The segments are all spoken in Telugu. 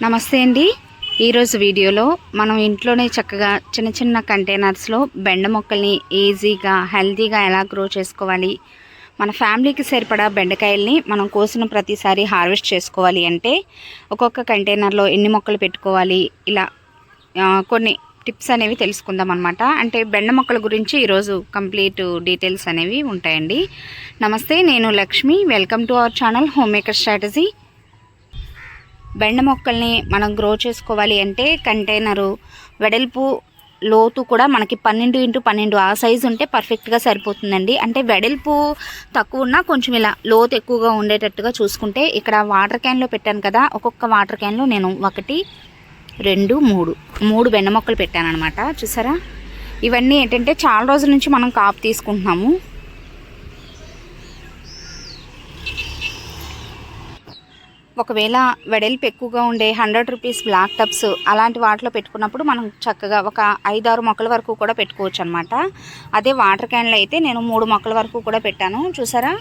నమస్తే అండి. ఈరోజు వీడియోలో మనం ఇంట్లోనే చక్కగా చిన్న చిన్న కంటైనర్స్లో బెండ మొక్కల్ని ఈజీగా హెల్తీగా ఎలా గ్రో చేసుకోవాలి మన ఫ్యామిలీకి సరిపడా బెండకాయల్ని మనం కోసిన ప్రతిసారి హార్వెస్ట్ చేసుకోవాలి అంటే ఒక్కొక్క కంటైనర్లో ఎన్ని మొక్కలు పెట్టుకోవాలి ఇలా కొన్ని టిప్స్ అనేవి తెలుసుకుందాం అనమాట అంటే బెండ మొక్కల గురించి ఈరోజు కంప్లీట్ డీటెయిల్స్ అనేవి ఉంటాయండి. నమస్తే నేను Lakshmi. Welcome to our channel home maker strategy బెండ మొక్కల్ని మనం గ్రో చేసుకోవాలి అంటే కంటైనరు వెడల్పు లోతు కూడా మనకి పన్నెండు ఇంటూ పన్నెండు ఆ సైజు ఉంటే పర్ఫెక్ట్గా సరిపోతుందండి. అంటే వెడల్పు తక్కువ ఉన్నా కొంచెం ఇలా లోతు ఎక్కువగా ఉండేటట్టుగా చూసుకుంటే ఇక్కడ వాటర్ క్యాన్లో పెట్టాను కదా ఒక్కొక్క వాటర్ క్యాన్లో నేను ఒకటి రెండు మూడు మూడు బెండ మొక్కలు పెట్టాను అనమాట చూసారా? ఇవన్నీ ఏంటంటే చాలా రోజుల నుంచి మనం కాపు తీసుకుంటున్నాము. ఒకవేళ వెడల్పు ఎక్కువగా ఉండే హండ్రెడ్ రూపీస్ బ్లాక్ టబ్స్ అలాంటి వాటిలో పెట్టుకున్నప్పుడు మనం చక్కగా ఒక ఐదారు మొక్కల వరకు కూడా పెట్టుకోవచ్చు అనమాట అదే వాటర్ క్యాన్లో అయితే నేను మూడు మొక్కల వరకు కూడా పెట్టాను. చూసారా?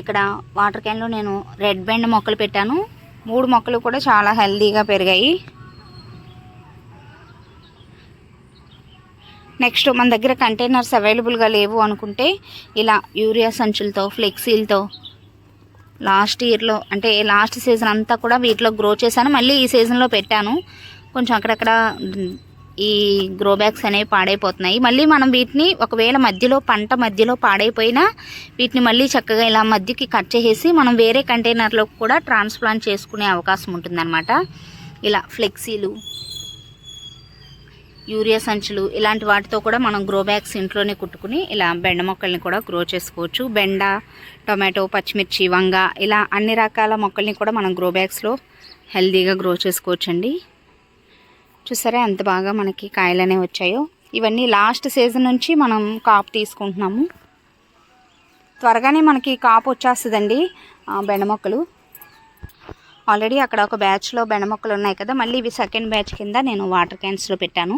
ఇక్కడ వాటర్ క్యాన్లో నేను రెడ్ బెండ్ మొక్కలు పెట్టాను. మూడు మొక్కలు కూడా చాలా హెల్దీగా పెరిగాయి. నెక్స్ట్ మన దగ్గర కంటైనర్స్ అవైలబుల్గా లేవు అనుకుంటే ఇలా యూరియా సంచులతో ఫ్లెక్సీలతో లాస్ట్ ఇయర్లో అంటే లాస్ట్ సీజన్ అంతా కూడా వీటిలో గ్రో చేశాను. మళ్ళీ ఈ సీజన్లో పెట్టాను. కొంచెం అక్కడక్కడ ఈ గ్రో బ్యాగ్స్ అనేవి పాడైపోతున్నాయి. మళ్ళీ మనం వీటిని ఒకవేళ మధ్యలో పంట మధ్యలో పాడైపోయినా వీటిని మళ్ళీ చక్కగా ఇలా మధ్యకి కట్ చేసేసి మనం వేరే కంటైనర్లో కూడా ట్రాన్స్ప్లాంట్ చేసుకునే అవకాశం ఉంటుందన్నమాట. ఇలా ఫ్లెక్సీలు యూరియా సంచులు ఇలాంటి వాటితో కూడా మనం గ్రో బ్యాగ్స్ ఇంట్లోనే కుట్టుకుని ఇలా బెండ మొక్కల్ని కూడా గ్రో చేసుకోవచ్చు. బెండ టొమాటో పచ్చిమిర్చి వంగ ఇలా అన్ని రకాల మొక్కల్ని కూడా మనం గ్రో బ్యాగ్స్లో హెల్తీగా గ్రో చేసుకోవచ్చండి. చూసారా ఎంత బాగా మనకి కాయలు వచ్చాయో. ఇవన్నీ లాస్ట్ సీజన్ నుంచి మనం కాపు తీసుకుంటున్నాము. త్వరగానే మనకి కాపు వచ్చేస్తుందండి బెండ మొక్కలు. ఆల్రెడీ అక్కడ ఒక బ్యాచ్లో బెండ మొక్కలు ఉన్నాయి కదా మళ్ళీ ఇవి సెకండ్ బ్యాచ్ కింద నేను వాటర్ క్యాన్స్లో పెట్టాను.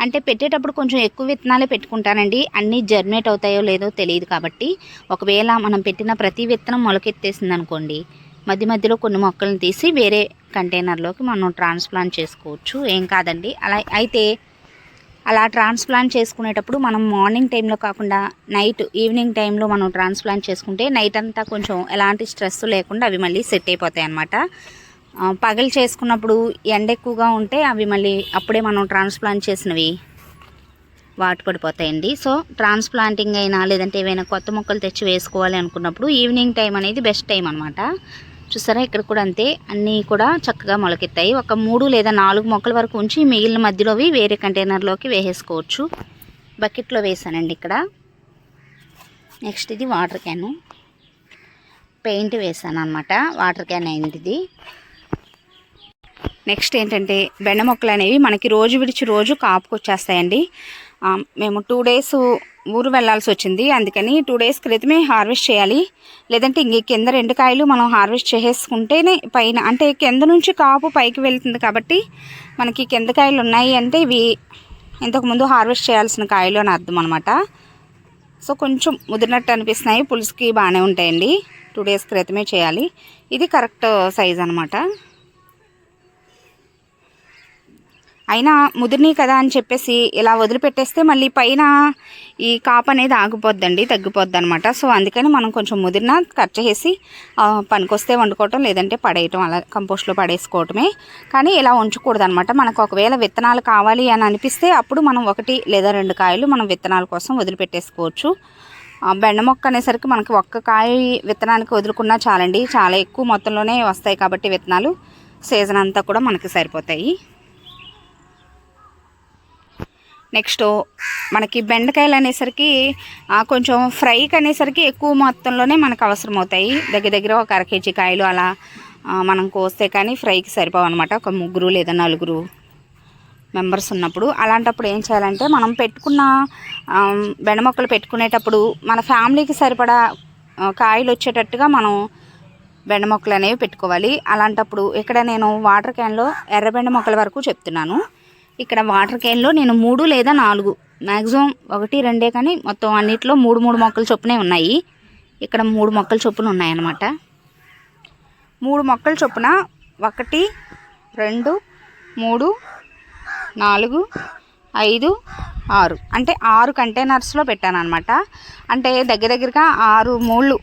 అంటే పెట్టేటప్పుడు కొంచెం ఎక్కువ విత్తనాలే పెట్టుకుంటానండి. అన్నీ జర్మినేట్ అవుతాయో లేదో తెలియదు కాబట్టి ఒకవేళ మనం పెట్టిన ప్రతి విత్తనం మొలకెత్తేసింది అనుకోండి మధ్య మధ్యలో కొన్ని మొక్కలను తీసి వేరే కంటైనర్లోకి మనం ట్రాన్స్ప్లాంట్ చేసుకోవచ్చు. ఏం కాదండి. అలా అయితే అలా ట్రాన్స్ప్లాంట్ చేసుకునేటప్పుడు మనం మార్నింగ్ టైంలో కాకుండా నైట్ ఈవినింగ్ టైంలో మనం ట్రాన్స్ప్లాంట్ చేసుకుంటే నైట్ అంతా కొంచెం ఎలాంటి స్ట్రెస్ లేకుండా అవి మళ్ళీ సెట్ అయిపోతాయి అన్నమాట. పగలు చేసుకున్నప్పుడు ఎండ ఎక్కువగా ఉంటే అవి మళ్ళీ అప్పుడే మనం ట్రాన్స్ప్లాంట్ చేసినవి వాటి పడిపోతాయండి. సో ట్రాన్స్ప్లాంటింగ్ అయినా లేదంటే ఏవైనా కొత్త మొక్కలు తెచ్చి వేసుకోవాలి అనుకున్నప్పుడు ఈవినింగ్ టైం అనేది బెస్ట్ టైం అనమాట చూసారా? ఇక్కడ కూడా అంతే. అన్నీ కూడా చక్కగా మొలకెత్తాయి. ఒక మూడు లేదా నాలుగు మొక్కల వరకు ఉంచి మిగిలిన మధ్యలోవి వేరే కంటైనర్లోకి వేసేసుకోవచ్చు. బకెట్లో వేసానండి ఇక్కడ. నెక్స్ట్ ఇది వాటర్ క్యాను. పెయింట్ వేసాను అనమాట వాటర్ క్యాన్ అయింది ఇది. నెక్స్ట్ ఏంటంటే బెండ మొక్కలు అనేవి మనకి రోజు విడిచి రోజు కాపుకొచ్చేస్తాయండి. మేము టూ డేస్ ఊరు వెళ్ళాల్సి వచ్చింది. అందుకని టూ డేస్ క్రితమే హార్వెస్ట్ చేయాలి. లేదంటే ఇంక కింద రెండు కాయలు మనం హార్వెస్ట్ చేసేసుకుంటేనే పైన అంటే కింద నుంచి కాపు పైకి వెళ్తుంది కాబట్టి మనకి కింద కాయలు ఉన్నాయి అంటే ఇవి ఇంతకుముందు హార్వెస్ట్ చేయాల్సిన కాయలు అని అర్థం అనమాట సో కొంచెం ముదిరినట్టు అనిపిస్తున్నాయి. పులుసుకి బాగానే ఉంటాయండి. టూ డేస్ క్రితమే చేయాలి. ఇది కరెక్ట్ సైజ్ అనమాట అయినా ముదిరినాయి కదా అని చెప్పేసి ఇలా వదిలిపెట్టేస్తే మళ్ళీ పైన ఈ కాపు అనేది ఆగిపోద్దండి తగ్గిపోద్ది అనమాట సో అందుకని మనం కొంచెం ముదిరిన కట్ చేసి పనికొస్తే వండుకోవటం లేదంటే పడేయటం అలా కంపోస్ట్లో పడేసుకోవటమే. కానీ ఇలా ఉంచకూడదు అనమాట మనకు ఒకవేళ విత్తనాలు కావాలి అని అనిపిస్తే అప్పుడు మనం ఒకటి లేదా రెండు కాయలు మనం విత్తనాల కోసం వదిలిపెట్టేసుకోవచ్చు. బెండ మొక్క అనేసరికి మనకి ఒక్క కాయ విత్తనానికి వదులుకున్నా చాలండి. చాలా ఎక్కువ మొత్తంలోనే వస్తాయి కాబట్టి విత్తనాలు. సీజన్ అంతా కూడా మనకి సరిపోతాయి. నెక్స్ట్ మనకి బెండకాయలు అనేసరికి కొంచెం ఫ్రైకి అనేసరికి ఎక్కువ మొత్తంలోనే మనకు అవసరం అవుతాయి దగ్గర దగ్గర ఒక అర కేజీ కాయలు అలా మనం కోస్తే కానీ ఫ్రైకి సరిపోవు అనమాట ఒక ముగ్గురు లేదా నలుగురు మెంబర్స్ ఉన్నప్పుడు. అలాంటప్పుడు ఏం చేయాలంటే మనం పెట్టుకున్న బెండ మొక్కలు పెట్టుకునేటప్పుడు మన ఫ్యామిలీకి సరిపడా కాయలు వచ్చేటట్టుగా మనం బెండ మొక్కలు అనేవి పెట్టుకోవాలి. అలాంటప్పుడు ఇక్కడ నేను వాటర్ క్యాన్లో ఎర్రబెండ మొక్కల వరకు చెప్తున్నాను. ఇక్కడ వాటర్ క్యాన్లో నేను మూడు లేదా నాలుగు. మ్యాక్సిమం ఒకటి రెండే కానీ మొత్తం అన్నిట్లో మూడు మూడు మొక్కలు చొప్పునే ఉన్నాయి. ఇక్కడ మూడు మొక్కల చొప్పున ఉన్నాయన్నమాట. మూడు మొక్కల చొప్పున ఒకటి రెండు మూడు నాలుగు ఐదు ఆరు. అంటే ఆరు కంటైనర్స్లో పెట్టాను అనమాట అంటే దగ్గర దగ్గరగా ఆరు మూళ్ళు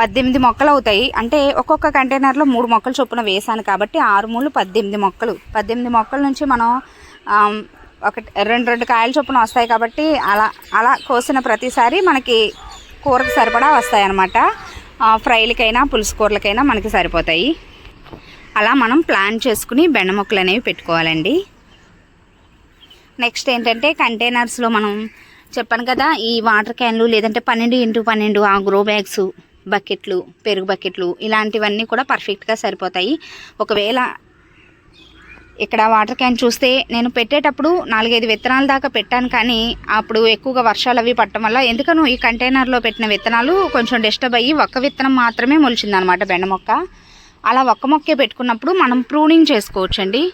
పద్దెనిమిది మొక్కలు అవుతాయి. అంటే ఒక్కొక్క కంటైనర్లో మూడు మొక్కలు చొప్పున వేసాను కాబట్టి ఆరు మూలు పద్దెనిమిది మొక్కలు. పద్దెనిమిది మొక్కల నుంచి మనం ఒకటి ఒక రెండు రెండు కాయల చొప్పున వస్తాయి కాబట్టి అలా అలా కోసిన ప్రతిసారి మనకి కూరకు సరిపడా వస్తాయి అన్నమాట ఫ్రైలకైనా పులుసు కూరలకైనా మనకి సరిపోతాయి. అలా మనం ప్లాన్ చేసుకుని బెండ మొక్కలు అనేవి పెట్టుకోవాలండి. నెక్స్ట్ ఏంటంటే కంటైనర్స్లో మనం చెప్పాను కదా ఈ వాటర్ క్యాన్లు లేదంటే పన్నెండు ఇంటూ పన్నెండు ఆ గ్రో బ్యాగ్స్ బకెట్లు పెరుగు బకెట్లు ఇలాంటివన్నీ కూడా పర్ఫెక్ట్గా సరిపోతాయి. ఒకవేళ ఇక్కడ వాటర్ క్యాన్ చూస్తే నేను పెట్టేటప్పుడు నాలుగైదు విత్తనాల దాకా పెట్టాను కానీ అప్పుడు ఎక్కువగా వర్షాలు అవి పట్టడం వల్ల ఎందుకనో ఈ కంటైనర్లో పెట్టిన విత్తనాలు కొంచెం డిస్టర్బ్ అయ్యి ఒక్క విత్తనం మాత్రమే మొలిచిందనమాట బెండ మొక్క. అలా ఒక్క మొక్కే పెట్టుకున్నప్పుడు మనం ప్రూనింగ్ చేసుకోవచ్చండి.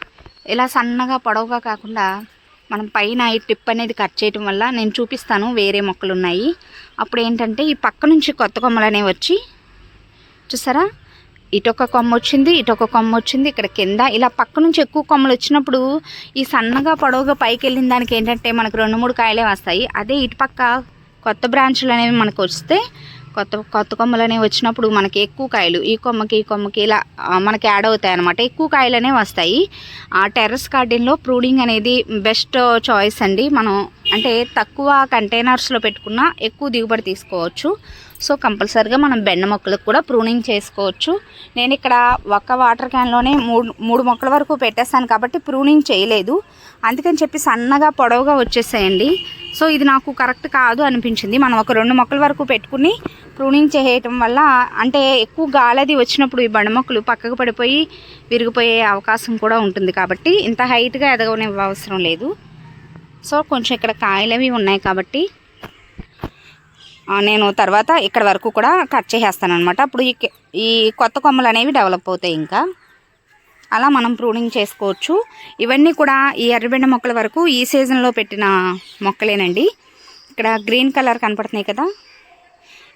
ఇలా సన్నగా పొడవుగా కాకుండా మనం పైన ఈ టిప్ అనేది కట్ చేయటం వల్ల నేను చూపిస్తాను వేరే మొక్కలు ఉన్నాయి. అప్పుడు ఏంటంటే ఈ పక్క నుంచి కొత్త కొమ్మలు అనేవి వచ్చి చూసారా? ఇటొక కొమ్మ వచ్చింది ఇటొక కొమ్మ వచ్చింది ఇక్కడ కింద ఇలా పక్క నుంచి ఎక్కువ కొమ్మలు వచ్చినప్పుడు ఈ సన్నగా పొడవుగా పైకి వెళ్ళిన దానికి ఏంటంటే మనకు రెండు మూడు కాయలే వస్తాయి. అదే ఇటు పక్క కొత్త బ్రాంచ్లు అనేవి మనకు వస్తే కొత్త కొత్త కొమ్మలు అనేవి వచ్చినప్పుడు మనకి ఎక్కువ కాయలు ఈ కొమ్మకి ఈ కొమ్మకి ఇలా మనకి యాడ్ అవుతాయి అనమాట ఎక్కువ కాయలు అనేవి వస్తాయి. ఆ టెర్రస్ గార్డెన్లో ప్రూడింగ్ అనేది బెస్ట్ చాయిస్ అండి. మనం అంటే తక్కువ కంటైనర్స్లో పెట్టుకున్న ఎక్కువ దిగుబడి తీసుకోవచ్చు. సో కంపల్సరిగా మనం బెండ మొక్కలకు కూడా ప్రూనింగ్ చేసుకోవచ్చు. నేను ఇక్కడ ఒక్క వాటర్ క్యాన్లోనే మూడు మూడు మొక్కల వరకు పెట్టేస్తాను కాబట్టి ప్రూనింగ్ చేయలేదు. అందుకని చెప్పి సన్నగా పొడవుగా వచ్చేసాయండి. సో ఇది నాకు కరెక్ట్ కాదు అనిపించింది. మనం ఒక రెండు మొక్కల వరకు పెట్టుకుని ప్రూనింగ్ చేయటం వల్ల అంటే ఎక్కువ గాలది వచ్చినప్పుడు ఈ బండ మొక్కలు పక్కకు పడిపోయి విరిగిపోయే అవకాశం కూడా ఉంటుంది కాబట్టి ఇంత హైట్గా ఎదగనే అవసరం లేదు. సో కొంచెం ఇక్కడ కాయలవి ఉన్నాయి కాబట్టి నేను తర్వాత ఇక్కడ వరకు కూడా కట్ చేసేస్తాను అనమాట అప్పుడు ఈ ఈ కొత్త కొమ్మలు అనేవి డెవలప్ అవుతాయి ఇంకా. అలా మనం ప్రూనింగ్ చేసుకోవచ్చు. ఇవన్నీ కూడా ఈ ఎర్రబెండ మొక్కల వరకు ఈ సీజన్లో పెట్టిన మొక్కలేనండి. ఇక్కడ గ్రీన్ కలర్ కనపడుతున్నాయి కదా.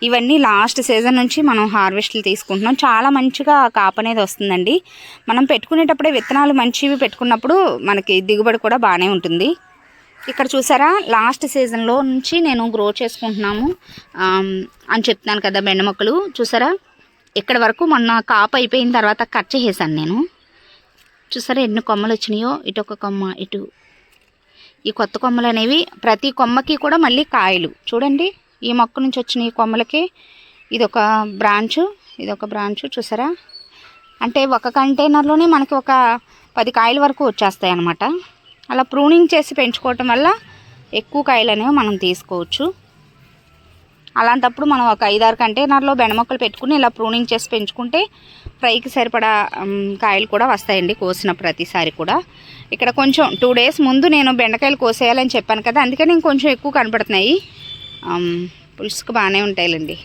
ఇవన్నీ లాస్ట్ సీజన్ నుంచి మనం హార్వెస్ట్లు తీసుకుంటున్నాం. చాలా మంచిగా కాపు అనేది వస్తుందండి. మనం పెట్టుకునేటప్పుడే విత్తనాలు మంచివి పెట్టుకున్నప్పుడు మనకి దిగుబడి కూడా బాగానే ఉంటుంది. ఇక్కడ చూసారా? లాస్ట్ సీజన్లో నుంచి నేను గ్రో చేసుకుంటున్నాము. అని చెప్తున్నాను కదా బెండ మొక్కలు. చూసారా? ఇక్కడ వరకు మొన్న కాపు అయిపోయిన తర్వాత కట్ చేసేసాను నేను. చూసారా ఎన్ని కొమ్మలు వచ్చినాయో? ఇటు ఒక కొమ్మ ఇటు. ఈ కొత్త కొమ్మలు అనేవి ప్రతి కొమ్మకి కూడా మళ్ళీ కాయలు. చూడండి ఈ మొక్క నుంచి వచ్చిన ఈ కొమ్మలకి ఇది ఒక బ్రాంచు ఇది ఒక బ్రాంచు చూసారా? అంటే ఒక కంటైనర్లోనే మనకి ఒక పది కాయల వరకు వచ్చేస్తాయి అన్నమాట. అలా ప్రూనింగ్ చేసి పెంచుకోవటం వల్ల ఎక్కువ కాయలు అనేవి మనం తీసుకోవచ్చు. అలాంటప్పుడు మనం ఒక ఐదారు కంటైనర్లో బెండ మొక్కలు పెట్టుకుని ఇలా ప్రూనింగ్ చేసి పెంచుకుంటే ఫ్రైకి సరిపడా కాయలు కూడా వస్తాయండి కోసిన ప్రతిసారి కూడా. ఇక్కడ కొంచెం టూ డేస్ ముందు నేను బెండకాయలు కోసేయాలని చెప్పాను కదా అందుకని కొంచెం ఎక్కువ కనపడుతున్నాయి. పులుసుకు బాగానే ఉంటాయిలండి.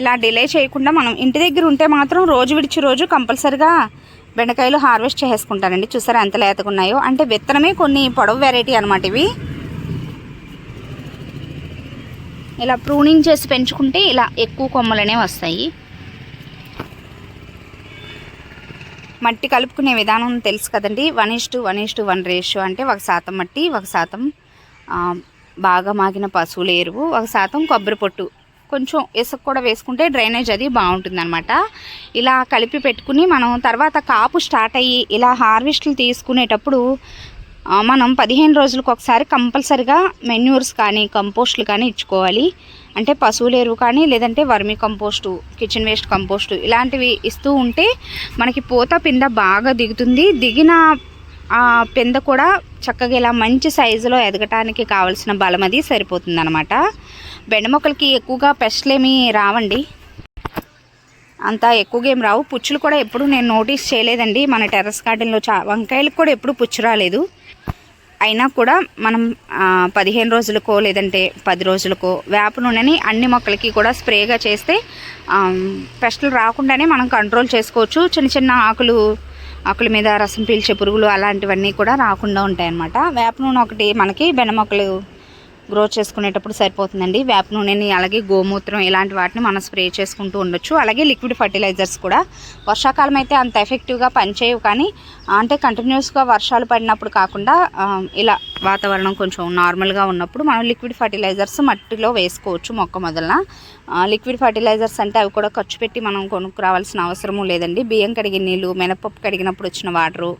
ఇలా డిలే చేయకుండా మనం ఇంటి దగ్గర ఉంటే మాత్రం రోజు విడిచి రోజు కంపల్సరిగా బెండకాయలు హార్వెస్ట్ చేసుకుంటానండి చూసారా ఎంత లేతగా ఉన్నాయో. అంటే విత్తనమే కొన్ని పొడవు వెరైటీ అనమాట ఇవి. ఇలా ప్రూనింగ్ చేసి పెంచుకుంటే ఇలా ఎక్కువ కొమ్మలనే వస్తాయి. మట్టి కలుపుకునే విధానం తెలుసు కదండి. One is to one is to one ratio అంటే ఒక శాతం మట్టి ఒక శాతం బాగా మాగిన పశువుల ఎరువు ఒక శాతం కొబ్బరి పొట్టు. కొంచెం ఇసుక కూడా వేసుకుంటే డ్రైనేజ్ అది బాగుంటుంది ఇలా కలిపి పెట్టుకుని మనం తర్వాత కాపు స్టార్ట్ అయ్యి ఇలా హార్వెస్ట్లు తీసుకునేటప్పుడు మనం పదిహేను రోజులకు ఒకసారి కంపల్సరిగా మెన్యూర్స్ కానీ కంపోస్ట్లు కానీ ఇచ్చుకోవాలి. అంటే పశువుల ఎరువు కానీ లేదంటే vermicompost kitchen waste compost ఇలాంటివి ఇస్తూ ఉంటే మనకి పూత పింద బాగా దిగుతుంది. దిగిన ఆ పింద కూడా చక్కగా ఇలా మంచి సైజులో ఎదగటానికి కావలసిన బలం అది సరిపోతుంది అనమాట బెండ మొక్కలకి ఎక్కువగా పెస్ట్లేమీ రావండి. అంత ఎక్కువగా ఏం రావు. పుచ్చులు కూడా ఎప్పుడు నేను నోటీస్ చేయలేదండి. మన టెర్రస్ గార్డెన్లో చా వంకాయలకు కూడా ఎప్పుడు పుచ్చు రాలేదు. అయినా కూడా మనం పదిహేను రోజులకో లేదంటే పది రోజులకో వేప నూనెని అన్ని మొక్కలకి కూడా స్ప్రేగా చేస్తే ఆ, పెస్టులు రాకుండానే మనం కంట్రోల్ చేసుకోవచ్చు. చిన్న చిన్న ఆకులు ఆకుల మీద రసం పీల్చే పురుగులు అలాంటివన్నీ కూడా రాకుండా ఉంటాయి అన్నమాట వేప నూనె ఒకటి మనకి బెండ మొక్కలు గ్రో చేసుకునేటప్పుడు సరిపోతుందండి. వేప నూనెని అలాగే గోమూత్రం ఇలాంటి వాటిని మనం స్ప్రే చేసుకుంటూ ఉండొచ్చు. అలాగే లిక్విడ్ ఫర్టిలైజర్స్ కూడా. వర్షాకాలం అయితే అంత ఎఫెక్టివ్గా పనిచేయవు కానీ అంటే కంటిన్యూస్గా వర్షాలు పడినప్పుడు కాకుండా ఇలా వాతావరణం కొంచెం నార్మల్గా ఉన్నప్పుడు మనం లిక్విడ్ ఫర్టిలైజర్స్ మట్టిలో వేసుకోవచ్చు మొక్క మొదలన. లిక్విడ్ ఫర్టిలైజర్స్ అంటే అవి కూడా ఖర్చు పెట్టి మనం కొనుక్కురావాల్సిన అవసరము లేదండి. బియ్యం కడిగిన నీళ్ళు మినపప్పు కడిగినప్పుడు వచ్చిన వాటరు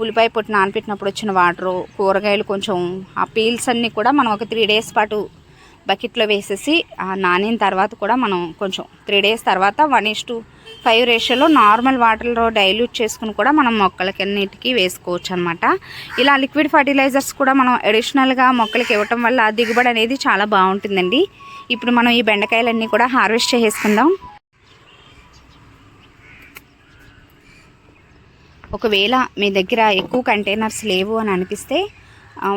ఉల్లిపాయ పొట్టు నానపెట్టినప్పుడు వచ్చిన వాటరు కూరగాయలు కొంచెం ఆ పీల్స్ అన్నీ కూడా మనం ఒక త్రీ డేస్ పాటు బకెట్లో వేసేసి ఆ నానిన తర్వాత కూడా మనం కొంచెం త్రీ డేస్ తర్వాత వన్ ఇస్ టు ఫైవ్ రేషియోలో నార్మల్ వాటర్లో డైల్యూట్ చేసుకుని కూడా మనం మొక్కలకి అన్నిటికీ వేసుకోవచ్చు అనమాట ఇలా లిక్విడ్ ఫర్టిలైజర్స్ కూడా మనం అడిషనల్గా మొక్కలకి ఇవ్వటం వల్ల దిగుబడి అనేది చాలా బాగుంటుందండి. ఇప్పుడు మనం ఈ బెండకాయలన్నీ కూడా హార్వెస్ట్ చేసేసుకుందాం. ఒకవేళ మీ దగ్గర ఎక్కువ కంటైనర్స్ లేవు అని అనిపిస్తే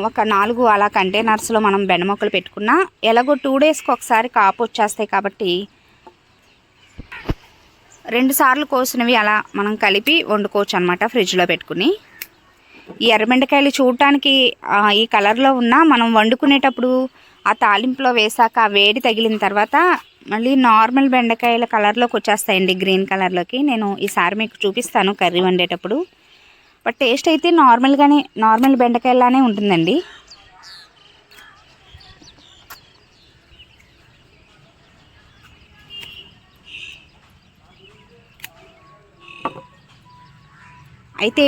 ఒక నాలుగు అలా కంటైనర్స్లో మనం బెండ మొక్కలు పెట్టుకున్నా ఎలాగో టూ డేస్కి ఒకసారి కాపు వచ్చేస్తాయి కాబట్టి రెండు సార్లు కోసినవి అలా మనం కలిపి వండుకోవచ్చు అనమాట ఫ్రిడ్జ్లో పెట్టుకుని. ఈ ఎర్రబెండకాయలు చూడటానికి ఈ కలర్లో ఉన్నా మనం వండుకునేటప్పుడు ఆ తాలింపులో వేసాక ఆ వేడి తగిలిన తర్వాత మళ్ళీ నార్మల్ బెండకాయల కలర్లోకి వచ్చేస్తాయండి గ్రీన్ కలర్లోకి. నేను ఈసారి మీకు చూపిస్తాను కర్రీ వండేటప్పుడు. బట్ టేస్ట్ అయితే నార్మల్గానే నార్మల్ బెండకాయలానే ఉంటుందండి. అయితే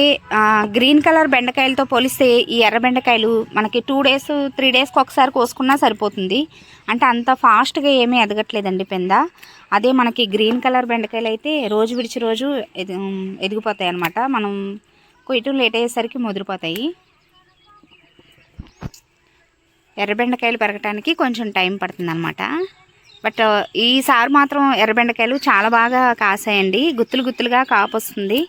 గ్రీన్ కలర్ బెండకాయలతో పోలిస్తే ఈ ఎర్ర బెండకాయలు మనకి టూ డేస్ త్రీ డేస్కి ఒకసారి కోసుకున్నా సరిపోతుంది. అంటే అంత ఫాస్ట్గా ఏమీ ఎదగట్లేదండి పెంద. అదే మనకి గ్రీన్ కలర్ బెండకాయలు అయితే రోజు విడిచి రోజు ఎదిగిపోతాయి అనమాట మనం కొయ్యటం లేట్ అయ్యేసరికి ముదిరిపోతాయి. ఎర్ర బెండకాయలు పెరగటానికి కొంచెం టైం పడుతుంది అనమాట బట్ ఈసారి మాత్రం ఎర్ర బెండకాయలు చాలా బాగా కాసాయండి. గుత్తులు గుత్తులుగా కాపు వస్తుంది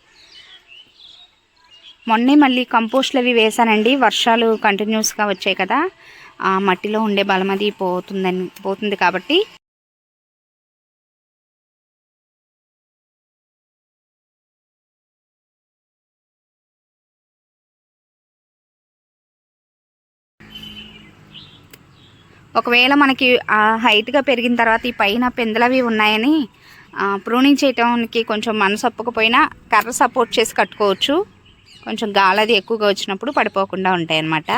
మొన్నే మళ్ళీ కంపోస్ట్లు అవి వేసానండి వర్షాలు కంటిన్యూస్గా వచ్చాయి కదా. ఆ మట్టిలో ఉండే బలం అది పోతుందని పోతుంది కాబట్టి. ఒకవేళ మనకి హైట్గా పెరిగిన తర్వాత ఈ పైన పెందలవి ఉన్నాయని ప్రూనింగ్ చేయటానికి కొంచెం మనసు ఒప్పకపోయినా కర్ర సపోర్ట్ చేసి కట్టుకోవచ్చు. కొంచెం గాలది ఎక్కువగా వచ్చినప్పుడు పడిపోకుండా ఉంటాయి అన్నమాట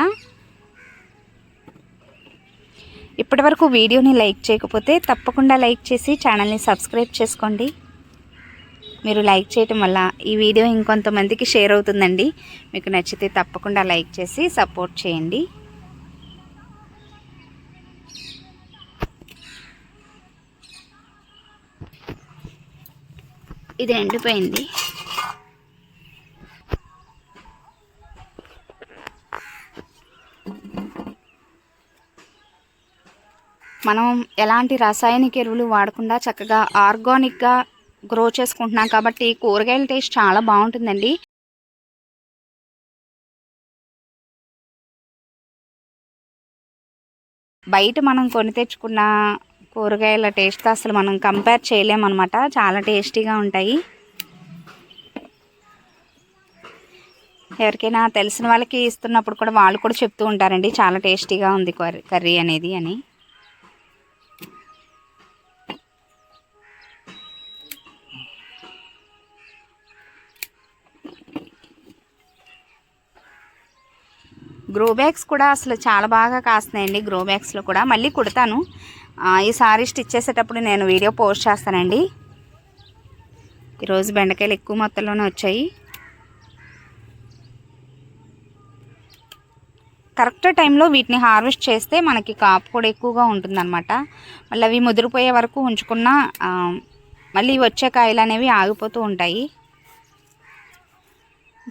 ఇప్పటివరకు వీడియోని లైక్ చేయకపోతే తప్పకుండా లైక్ చేసి ఛానల్ని సబ్స్క్రైబ్ చేసుకోండి. మీరు లైక్ చేయటం వల్ల ఈ వీడియో ఇంకొంతమందికి షేర్ అవుతుందండి. మీకు నచ్చితే తప్పకుండా లైక్ చేసి సపోర్ట్ చేయండి. ఇది ఎండిపోయింది. మనం ఎలాంటి రసాయనిక ఎరువులు వాడకుండా చక్కగా ఆర్గానిక్గా గ్రో చేసుకుంటున్నాం కాబట్టి కూరగాయల టేస్ట్ చాలా బాగుంటుందండి. బయట మనం కొని తెచ్చుకున్న కూరగాయల టేస్ట్ అసలు మనం కంపేర్ చేయలేమన్నమాట. చాలా టేస్టీగా ఉంటాయి. ఎవరికైనా తెలిసిన వాళ్ళకి ఇస్తున్నప్పుడు కూడా వాళ్ళు కూడా చెప్తూ ఉంటారండి చాలా టేస్టీగా ఉంది కర్రీ కర్రీ అనేది అని. గ్రో బ్యాగ్స్ కూడా అసలు చాలా బాగా కాస్తున్నాయండి. గ్రో బ్యాగ్స్లో కూడా మళ్ళీ కుడతాను. ఈ సారీ స్టిచ్ చేసేటప్పుడు నేను వీడియో పోస్ట్ చేస్తానండి. ఈరోజు బెండకాయలు ఎక్కువ మొత్తంలోనే వచ్చాయి. కరెక్ట్ టైంలో వీటిని హార్వెస్ట్ చేస్తే మనకి కాపు కూడా ఎక్కువగా ఉంటుందన్నమాట. మళ్ళీ అవి ముదిరిపోయే వరకు ఉంచుకున్న మళ్ళీ వచ్చే కాయలు అనేవి ఆగిపోతూ ఉంటాయి.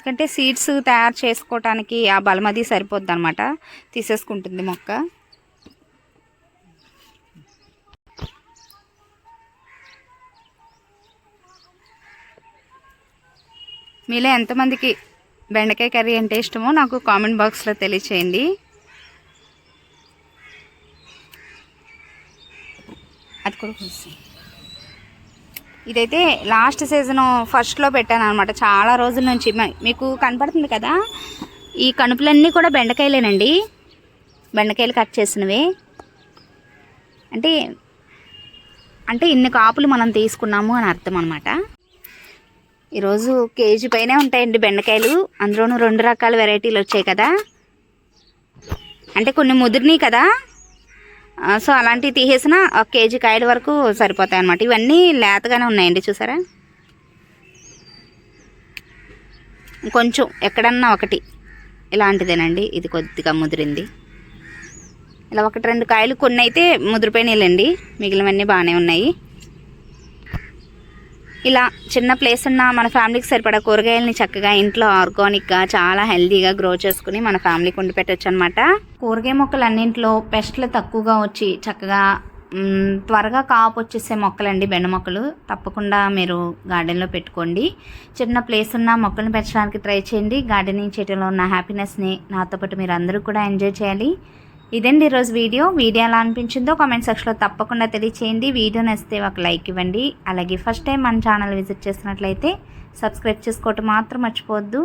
ఎందుకంటే సీడ్స్ తయారు చేసుకోవటానికి ఆ బలమది సరిపోద్ది అనమాట తీసేసుకుంటుంది మొక్క. మీలో ఎంతమందికి బెండకాయ కర్రీ అంటే ఇష్టమో నాకు కామెంట్ బాక్స్లో తెలియచేయండి. అది కూడా ఇదైతే లాస్ట్ సీజన్ ఫస్ట్లో పెట్టాను అనమాట చాలా రోజుల నుంచి. మీకు కనపడుతుంది కదా? ఈ కణుపులన్నీ కూడా బెండకాయలేనండి. బెండకాయలు కట్ చేసినవి. అంటే అంటే ఇన్ని కాపులు మనం తీసుకున్నాము అని అర్థం అనమాట ఈరోజు కేజీ పైనే ఉంటాయండి బెండకాయలు. అందులోనూ రెండు రకాల వెరైటీలు వచ్చాయి కదా. అంటే కొన్ని ముదిరినాయి కదా? సో అలాంటివి తీసేసిన ఒక కేజీ కాయల వరకు సరిపోతాయి అనమాట ఇవన్నీ లేతగానే ఉన్నాయండి చూసారా? కొంచెం ఎక్కడన్నా ఒకటి. ఇలాంటిదేనండి ఇది కొద్దిగా ముదిరింది. ఇలా ఒకటి రెండు కాయలు కొన్ని అయితే ముదిరిపోయినాయిలండి మిగిలినవన్నీ బాగానే ఉన్నాయి. ఇలా చిన్న ప్లేస్ ఉన్న మన ఫ్యామిలీకి సరిపడా కూరగాయలని చక్కగా ఇంట్లో ఆర్గానిక్గా చాలా హెల్తీగా గ్రో చేసుకుని మన ఫ్యామిలీకి వండి పెట్టచ్చు అనమాట కూరగాయ మొక్కలు అన్నింటిలో పెస్ట్లు తక్కువగా వచ్చి చక్కగా త్వరగా కాపు వచ్చేసే మొక్కలండి బెండ మొక్కలు. తప్పకుండా మీరు గార్డెన్లో పెట్టుకోండి. చిన్న ప్లేస్ ఉన్న మొక్కలను పెంచడానికి ట్రై చేయండి. గార్డెనింగ్ చేయడంలో ఉన్న హ్యాపీనెస్ని నాతో పాటు మీరు అందరూ కూడా ఎంజాయ్ చేయాలి. ఇదండి ఈరోజు వీడియో. వీడియో ఎలా అనిపించిందో కామెంట్ సెక్షన్లో తప్పకుండా తెలియచేయండి. వీడియో నచ్చితే ఒక లైక్ ఇవ్వండి. అలాగే ఫస్ట్ టైం మన ఛానల్ విజిట్ చేసినట్లయితే సబ్స్క్రైబ్ చేసుకోవటం మాత్రం మర్చిపోవద్దు.